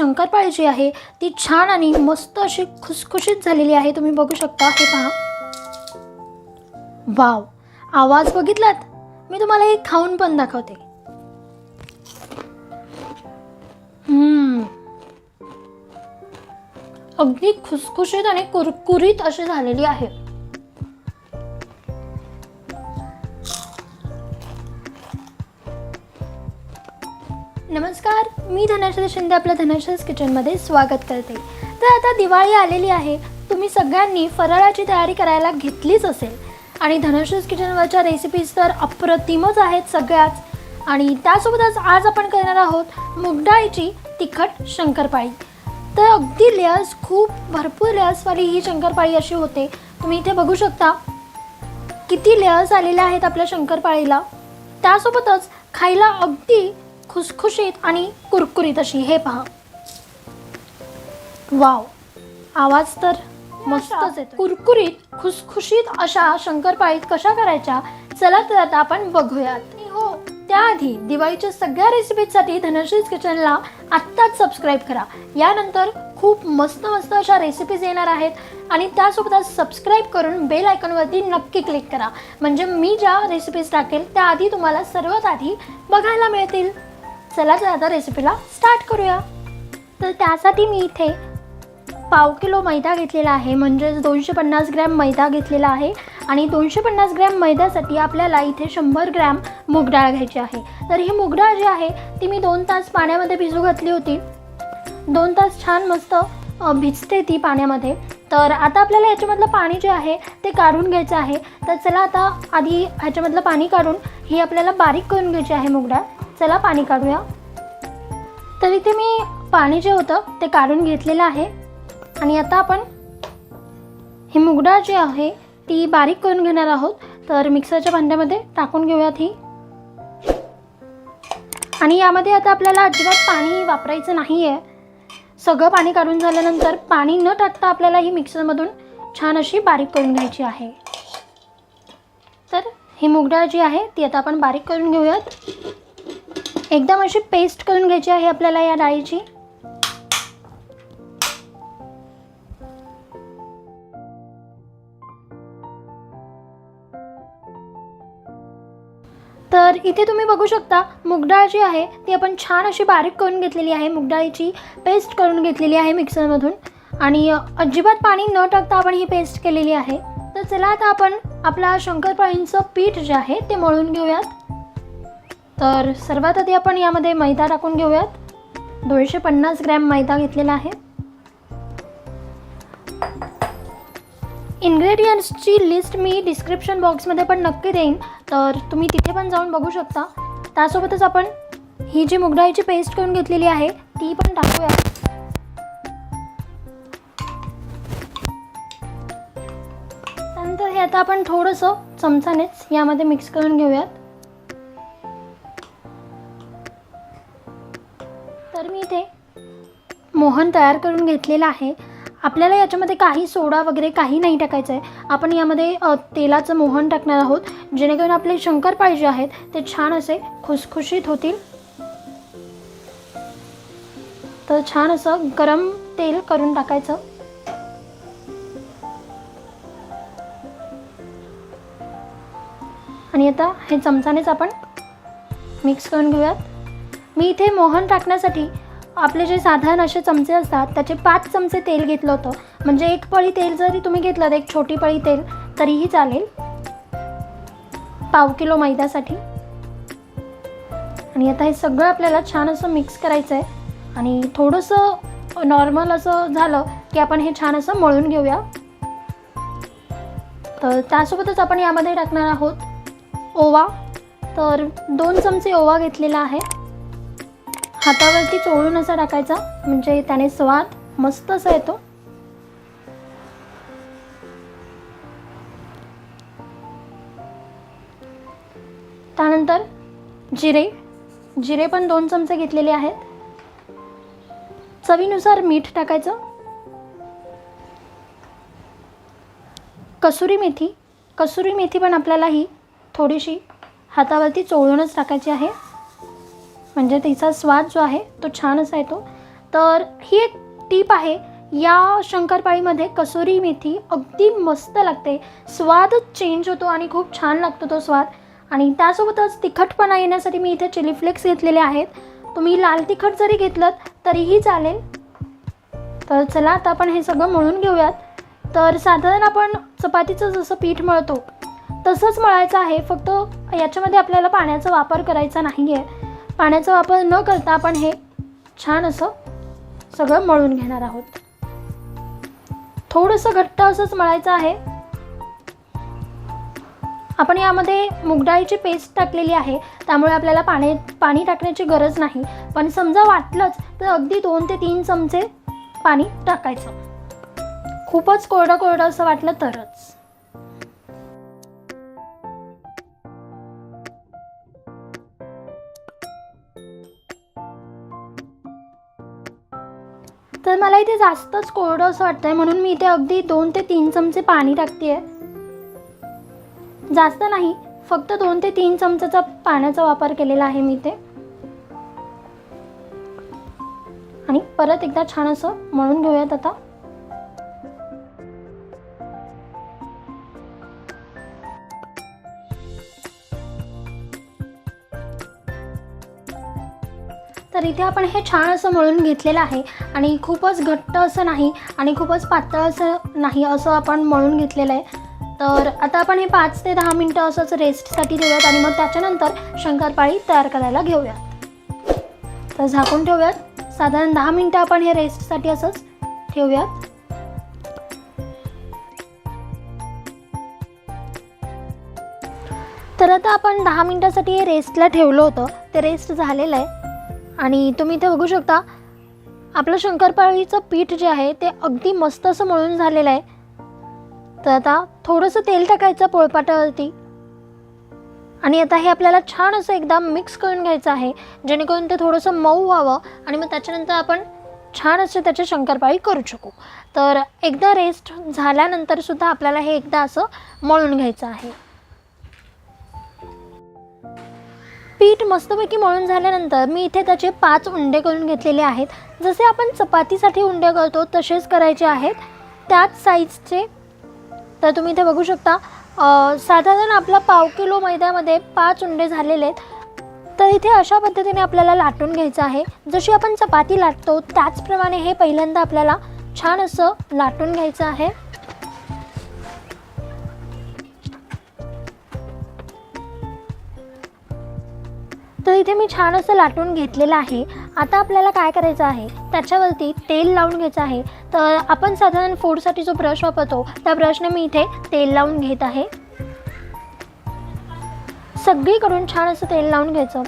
शंकरपाळी जी आहे ती छान आणि मस्त अशी खुसखुशीत झालेली आहे. तुम्ही बघू शकता हे पहा. वाव. आवाज बघितलात? मी तुम्हाला हे खाऊन पण दाखवते. अगदी खुसखुशीत आणि कुरकुरीत अशी झालेली आहे. नमस्कार मी धनाश्री शिंदे आपल्या धनाश्रीज किचनमध्ये स्वागत करते. तर आता दिवाळी आलेली आहे तुम्ही सगळ्यांनी फराळाची तयारी करायला घेतलीच असेल. आणि धनश्रीज किचनवरच्या रेसिपीज तर अप्रतिमच आहेत सगळ्याच. आणि त्यासोबतच आज आपण करणार आहोत मुगडाळीची तिखट शंकरपाळी. तर अगदी लेअर्स खूप भरपूर लेअर्सवाली ही शंकरपाळी अशी होते. तुम्ही इथे बघू शकता किती लेअर्स आलेल्या आहेत आपल्या शंकरपाळीला. त्यासोबतच खायला अगदी खुसखुशीत आणि कुरकुरीत अशी हे पहा. वाव. आवाज तर मस्तच येतो कुरकुरीत खुसखुशीत अशा शंकरपाळी कशा करायच्या? चला तर आता आपण बघूयात. हो. त्याआधी दिवाळीच्या सगळ्या रेसिपीजसाठी धनश्रीज किचनला आत्ताच सबस्क्राईब करा. यानंतर खूप मस्त मस्त अशा रेसिपीज येणार आहेत आणि त्यासोबतच सबस्क्राईब करून बेल आयकॉनवरती नक्की क्लिक करा. म्हणजे मी ज्या रेसिपीज टाकेल त्याआधी तुम्हाला सर्वात आधी बघायला मिळतील. चला तर आता रेसिपीला स्टार्ट करूया. तर त्यासाठी मी इथे पाव किलो मैदा घेतलेला आहे म्हणजेच दोनशे पन्नास ग्रॅम मैदा घेतलेला आहे. आणि दोनशे पन्नास ग्रॅम मैद्यासाठी आपल्याला इथे शंभर ग्रॅम मूगडाळ घ्यायची आहे. तर ही मूगडाळ जी आहे ती मी दोन तास पाण्यामध्ये भिजू घातली होती. दोन तास छान मस्त भिजते ती पाण्यामध्ये. तर आता आपल्याला याच्यामधलं पाणी जे आहे ते काढून घ्यायचं आहे. तर चला आता आधी ह्याच्यामधलं पाणी काढून ही आपल्याला बारीक करून घ्यायची आहे मूगडाळ चला पाणी काढूया. तर इथे मी पाणी जे होतं ते काढून घेतलेलं आहे. आणि आता आपण ही मुगडाळ जी आहे ती बारीक करून घेणार आहोत. तर मिक्सरच्या भांड्यामध्ये टाकून घेऊयात ही. आणि यामध्ये आता आपल्याला अजिबात पाणी वापरायचं नाही आहे सगळं पाणी काढून झाल्यानंतर पाणी न टाकता आपल्याला ही मिक्सरमधून छान अशी बारीक करून घ्यायची आहे. तर ही मुगडाळ जी आहे ती आता आपण बारीक करून घेऊयात. एकदम अशी पेस्ट करून घ्यायची आहे आपल्याला या डाळीची. तर इथे तुम्ही बघू शकता मुगडाळ जी आहे ती आपण छान अशी बारीक करून घेतलेली आहे. मुगडाळीची पेस्ट करून घेतलेली आहे मिक्सरमधून. आणि अजिबात पाणी न टाकता आपण ही पेस्ट केलेली आहे. तर चला आता आपण आपला शंकरपाळींचं पीठ जे आहे ते मळून घेऊयात. तर सर्वात आधी आपण यामध्ये मैदा टाकून घेऊयात. दोनशे पन्नास ग्रॅम मैदा घेतलेला आहे. इन्ग्रेडियंट्सची लिस्ट मी डिस्क्रिप्शन बॉक्समध्ये पण नक्की देईन. तर तुम्ही तिथे पण जाऊन बघू शकता. त्यासोबतच आपण ही जी मुगडाळीची पेस्ट करून घेतलेली आहे ती पण टाकूया. त्यानंतर हे आता आपण थोडंसं चमचानेच यामध्ये मिक्स करून घेऊयात. मोहन तयार करून घेतलेला आहे. आपल्याला याच्यामध्ये काही सोडा वगैरे काही नाही टाकायचं आहे आपण यामध्ये तेलाचं मोहन टाकणार आहोत. जेणेकरून आपले शंकरपाळी जे आहेत ते छान असे खुसखुशीत होतील. तर छान असं गरम तेल करून टाकायचं. आणि आता हे चमचानेच आपण मिक्स करून घेऊयात. मी इथे मोहन टाकण्यासाठी आपले जे साधारण असे चमचे असतात त्याचे पाच चमचे तेल घेतलं होतं. म्हणजे एक पळी तेल जरी तुम्ही घेतलं एक छोटी पळी तेल तरीही चालेल. पाव किलो मैद्यासाठी. आणि आता हे सगळं आपल्याला छान असं मिक्स करायचं आहे आणि थोडंसं नॉर्मल असं झालं की आपण हे छान असं मळून घेऊया. तर त्यासोबतच आपण यामध्ये टाकणार आहोत ओवा. तर दोन चमचे ओवा घेतलेला आहे. हातावरती चोळून असा टाकायचा म्हणजे त्याने स्वाद मस्त असा येतो. त्यानंतर जिरे. जिरे पण दोन चमचे घेतलेले आहेत. चवीनुसार मीठ टाकायचं. कसुरी मेथी. कसुरी मेथी पण आपल्याला ही थोडीशी हातावरती चोळूनच टाकायची आहे. म्हणजे तिचा स्वाद जो आहे तो छान असा येतो तर ही एक टीप आहे या शंकरपाळीमध्ये कसुरी मेथी अगदी मस्त लागते. स्वादच चेंज होतो आणि खूप छान लागतो तो स्वाद. आणि त्यासोबतच तिखटपणा येण्यासाठी मी इथे चिली फ्लेक्स घेतलेले आहेत. तुम्ही लाल तिखट जरी घेतलं तरीही चालेल. तर चला आता आपण हे सगळं मळून घेऊयात. तर साधारण आपण चपातीचं जसं पीठ मळतो तसंच मळायचं आहे. फक्त याच्यामध्ये आपल्याला पाण्याचा वापर करायचा नाही आहे पाण्याचा वापर न करता आपण हे छान असं सगळं मळून घेणार आहोत. थोडंसं घट्ट असंच मळायचं आहे. आपण यामध्ये मुगडाळीची पेस्ट टाकलेली आहे. त्यामुळे आपल्याला पाणी पाणी टाकण्याची गरज नाही. पण समजा वाटलंच तर अगदी दोन ते तीन चमचे पाणी टाकायचं. खूपच कोरडं कोरडं असं वाटलं तरच. तर मला इथे जास्तच कोरडं असं वाटतंय म्हणून मी इथे अगदी दोन ते तीन चमचे पाणी टाकते जास्त नाही फक्त दोन ते तीन चमचाचा पाण्याचा वापर केलेला आहे मी इथे. आणि परत एकदा छान असं मळून घेऊयात आता. तर इथे आपण हे छान असं मळून घेतलेलं आहे. आणि खूपच घट्ट असं नाही आणि खूपच पातळ असं नाही असं आपण मळून घेतलेलं आहे. तर आता आपण हे पाच ते दहा मिनटं असंच रेस्टसाठी ठेवूयात आणि मग त्याच्यानंतर शंकरपाळी तयार करायला घेऊयात. तर झाकून ठेवूयात. साधारण दहा मिनटं आपण हे रेस्टसाठी असंच ठेवूयात. तर आता आपण दहा मिनटासाठी हे रेस्टला ठेवलं होतं. ते रेस्ट झालेलं आहे. आणि तुम्ही इथे बघू शकता आपलं शंकरपाळीचं पीठ जे आहे ते अगदी मस्त असं मळून झालेलं आहे. तर आता थोडंसं तेल टाकायचं पोळपाटावरती. आणि आता हे आपल्याला छान असं एकदा मिक्स करून घ्यायचं आहे जेणेकरून ते थोडंसं मऊ व्हावं आणि मग त्याच्यानंतर आपण छान असे त्याचे शंकरपाळी करू शकू. तर एकदा रेस्ट झाल्यानंतरसुद्धा आपल्याला हे एकदा असं मळून घ्यायचं आहे. पीठ मस्तपैकी मळून झाल्यानंतर मी इथे त्याचे पाच उंडे करून घेतलेले आहेत. जसे आपण चपातीसाठी उंडे करतो तसेच करायचे आहेत. त्याच साईजचे तर तुम्ही इथे बघू शकता साधारण आपला पाव किलो मैद्यामध्ये पाच उंडे झालेले आहेत. तर इथे अशा पद्धतीने आपल्याला लाटून घ्यायचं आहे. जशी आपण चपाती लाटतो त्याचप्रमाणे हे पहिल्यांदा आपल्याला छान असं लाटून घ्यायचं आहे. तर इथे मी छान असं लाटून घेतलेलं आहे. आता आपल्याला काय करायचं आहे? त्याच्यावरती तेल लावून घ्यायचं आहे. तर आपण साधारण फूडसाठी जो ब्रश वापरतो त्या ब्रशने मी इथे तेल लावून घेत आहे. सगळीकडून छान असं तेल लावून घ्यायचं.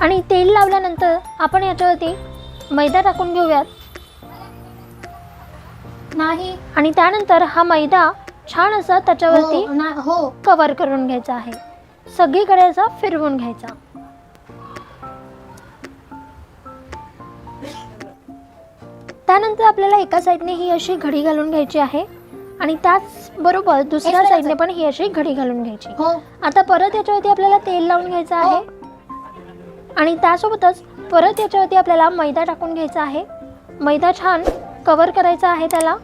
आणि तेल लावल्यानंतर आपण याच्यावरती मैदा टाकून घेऊयात. नाही. आणि त्यानंतर हा मैदा छान असा त्याच्यावरती हो, ना- हो. कवर करून घ्यायचा आहे. सगळीकडे असा फिरवून घ्यायचा. त्यानंतर आपल्याला एका साईडने ही अशी घडी घालून घ्यायची आहे आणि त्याचबरोबर दुसऱ्या साईडने पण ही अशी घडी घालून घ्यायची. हो. आता परत याच्यावरती आपल्याला तेल लावून घ्यायचं आहे. आणि त्यासोबतच परत याच्यावरती आपल्याला मैदा टाकून घ्यायचा आहे. मैदा छान कवर करायचा आहे त्याला.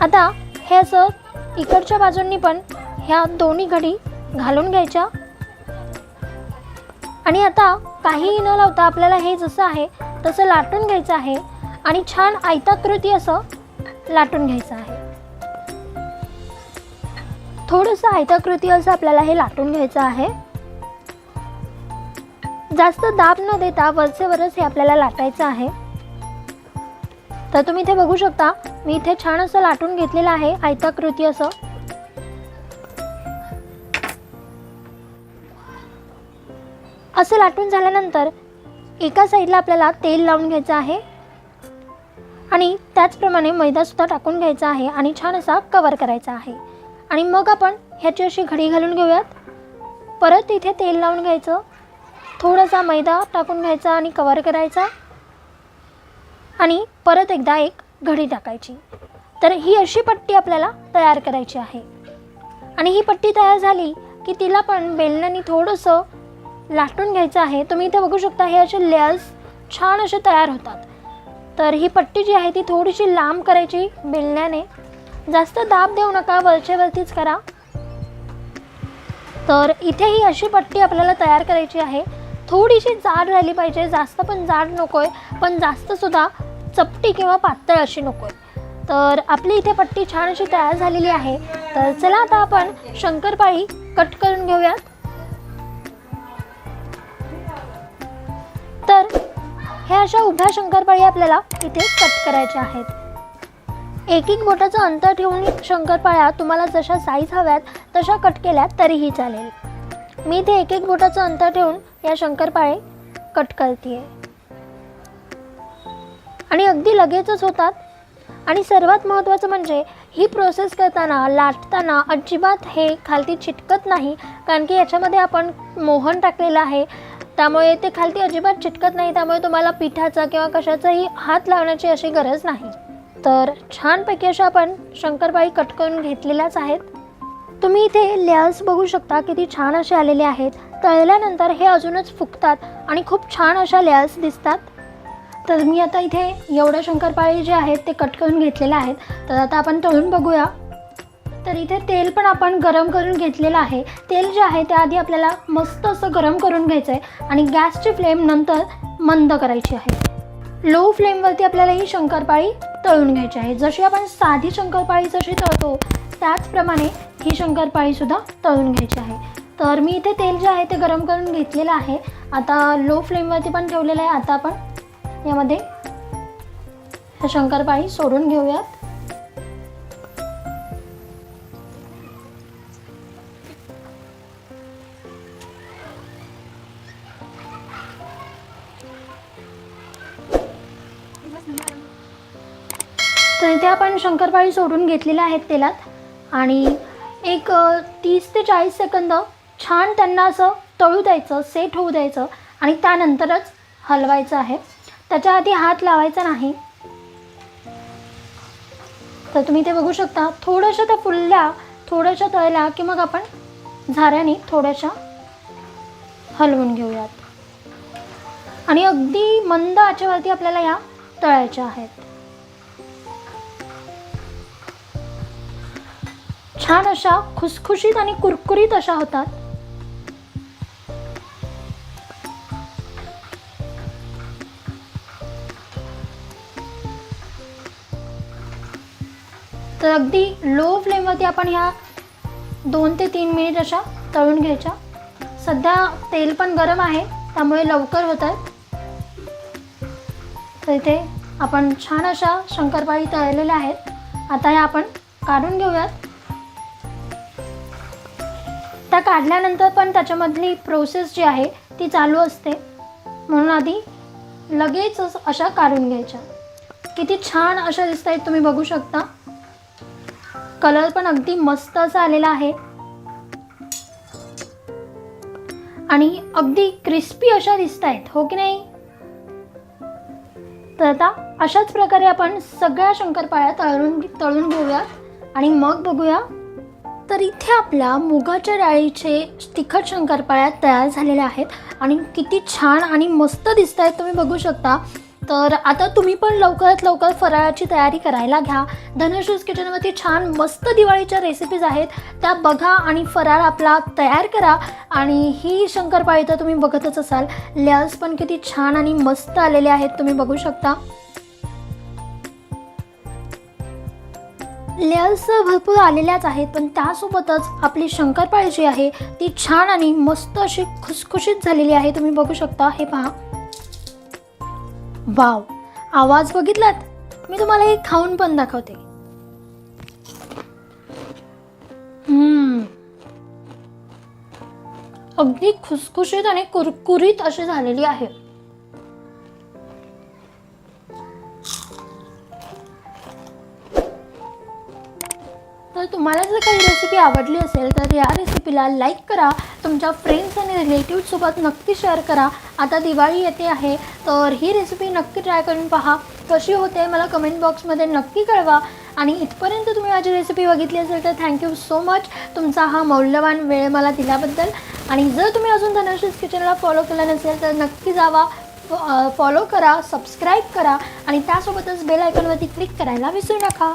आता हे असं इकडच्या बाजूंनी पण ह्या दोन्ही घडी घालून घ्यायच्या. आणि आता काहीही न लावता आपल्याला हे जसं आहे तसं लाटून घ्यायचं आहे आणि छान आयताकृती असं लाटून घ्यायचं आहे. थोडंसं आयताकृती असं आपल्याला हे लाटून घ्यायचं आहे. जास्त दाब न देता वरचे वरच हे आपल्याला लाटायचं आहे. तर तुम्ही इथे बघू शकता मी इथे छान असं लाटून घेतलेलं आहे आयताकृती असं. असं लाटून झाल्यानंतर एका साईडला आपल्याला तेल लावून घ्यायचं आहे. आणि त्याचप्रमाणे मैदासुद्धा टाकून घ्यायचा आहे आणि छान असा कवर करायचा आहे. आणि मग आपण ह्याची अशी घडी घालून घेऊयात. परत इथे तेल लावून घ्यायचं. थोडासा मैदा टाकून घ्यायचा आणि कवर करायचा. आणि परत एकदा एक घडी टाकायची. तर ही अशी पट्टी आपल्याला तयार करायची आहे. आणि ही पट्टी तयार झाली की तिला पण बेलण्याने थोडंसं लाटून घ्यायचं आहे. तुम्ही इथे बघू शकता हे असे लेअर्स छान असे तयार होतात. तर ही पट्टी जी आहे ती थोडीशी लांब करायची बेलण्याने. जास्त दाब देऊ नका वरच्या वरतीच करा. तर इथे ही अशी पट्टी आपल्याला तयार करायची आहे. थोडीशी जाड राहिली पाहिजे जास्त पण जाड नको आहे पण जास्तसुद्धा चपटी किंवा पातळ अशी नको आहे तर आपली इथे पट्टी छान अशी तयार झालेली आहे. तर चला आता आपण शंकरपाळी कट करून घेऊयात. अशा उभ्या शंकरपाळी आपल्याला इथे कट करायच्या आहेत. एक एक बोटाचं अंतर ठेवून शंकरपाळ्या तुम्हाला जशा साईज हव्यात तशा कट केल्यात तरीही चालेल. मी इथे एक एक बोटाचं अंतर ठेवून या शंकरपाळे कट करते आणि अगदी लगेचच होतात. आणि सर्वात महत्त्वाचं म्हणजे ही प्रोसेस करताना लाटताना अजिबात हे खालती चिटकत नाही कारण की याच्यामध्ये आपण मोहन टाकलेलं आहे. त्यामुळे ते खालती अजिबात चिटकत नाही त्यामुळे तुम्हाला पिठाचा किंवा कशाचाही हात लावण्याची अशी गरज नाही. तर छानपैकी अशा आपण शंकरपाळी कट करून घेतलेल्याच आहेत. तुम्ही इथे लेअर्स बघू शकता किती छान असे आलेले आहेत. तळल्यानंतर हे अजूनच फुगतात आणि खूप छान अशा लेअर्स दिसतात. तर मी आता इथे एवढ्या शंकरपाळी जे आहेत ते कट करून घेतलेलं आहेत. तर आता आपण तळून बघूया. तर इथे तेल पण आपण गरम करून घेतलेलं आहे. तेल जे आहे ते आधी आपल्याला मस्त असं गरम करून घ्यायचं आहे आणि गॅसची फ्लेम नंतर मंद करायची आहे. लो फ्लेमवरती आपल्याला ही शंकरपाळी तळून घ्यायची आहे. जशी आपण साधी शंकरपाळी जशी तळतो त्याचप्रमाणे ही शंकरपाळीसुद्धा तळून घ्यायची आहे. तर मी इथे तेल जे आहे ते गरम करून घेतलेलं आहे. आता लो फ्लेमवरती पण ठेवलेलं आहे. आता आपण यामध्ये शंकरपाळी सोडून घेऊयात. तर इथे आपण शंकरपाळी सोडून घेतलेल्या आहेत तेलात. आणि एक तीस ते चाळीस सेकंद छान त्यांना असं तळू द्यायचं सेट होऊ द्यायचं आणि त्यानंतरच हलवायचं आहे. त्याच्या आधी हात लावायचा नाही. तर तुम्ही ते बघू शकता. थोड्याशा त्या फुलल्या थोड्याशा तळल्या की मग आपण झाऱ्याने थोड्याशा हलवून घेऊयात. आणि अगदी मंद आचेवरती आपल्याला या तळायच्या आहेत. छान अशा खुसखुशीत आणि कुरकुरीत अशा होतात. तर अगदी लो फ्लेमवरती आपण ह्या दोन ते तीन मिनिट अशा तळून घ्यायच्या. सध्या तेल पण गरम आहे त्यामुळे लवकर होत आहेत तर इथे आपण छान अशा शंकरपाळी तळलेल्या आहेत. आता ह्या आपण काढून घेऊयात. त्या काढल्यानंतर पण त्याच्यामधली प्रोसेस जी आहे ती चालू असते. म्हणून आधी लगेच अशा काढून घ्यायच्या. किती छान अशा दिसत आहेत तुम्ही बघू शकता. कलर पण अगदी मस्त असा आलेला आहे. आणि अगदी क्रिस्पी अशा दिसत आहेत हो की नाही? तर आता अशाच प्रकारे आपण सगळ्या शंकरपाळ्या तळून तळून घेऊयात आणि मग बघूया तर इथे आपल्या मुगाच्या डाळीचे तिखट शंकरपाळ्या तयार झालेल्या आहेत. आणि किती छान आणि मस्त दिसत आहेत तुम्ही बघू शकता. तर आता तुम्ही पण लवकरात लवकर फराळाची तयारी करायला घ्या. धनश्रीज किचनवरती छान मस्त दिवाळीच्या रेसिपीज आहेत. त्या बघा आणि फराळ आपला तयार करा. आणि ही शंकरपाळी तर तुम्ही बघतच असाल. लेअर्स पण किती छान आणि मस्त आलेले आहेत तुम्ही बघू शकता. लेअर्स भरपूर आलेल्याच आहेत पण त्यासोबतच आपली शंकरपाळी जी आहे ती छान आणि मस्त अशी खुसखुशीत झालेली आहे. तुम्ही बघू शकता हे पहा. वाव. आवाज बघितलात? मी तुम्हाला हे खाऊन पण दाखवते. अगदी खुसखुशीत आणि कुरकुरीत अशी झालेली आहे. तुम्हाला जर काही रेसिपी आवडली असेल तर या रेसिपीला लाईक करा. तुमच्या फ्रेंड्स आणि रिलेटिव्हसोबत नक्की शेअर करा. आता दिवाळी येते आहे तर ही रेसिपी नक्की ट्राय करून पहा. कशी होते मला कमेंट बॉक्समध्ये नक्की कळवा. आणि इथपर्यंत तुम्ही माझी रेसिपी बघितली असेल तर थँक्यू सो मच तुमचा हा मौल्यवान वेळ मला दिल्याबद्दल. आणि जर तुम्ही अजून धनश्रीज किचनला फॉलो केला नसेल तर नक्की जावा. फॉलो करा सबस्क्राईब करा. आणि त्यासोबतच बेल आयकॉनवरती क्लिक करायला विसरू नका.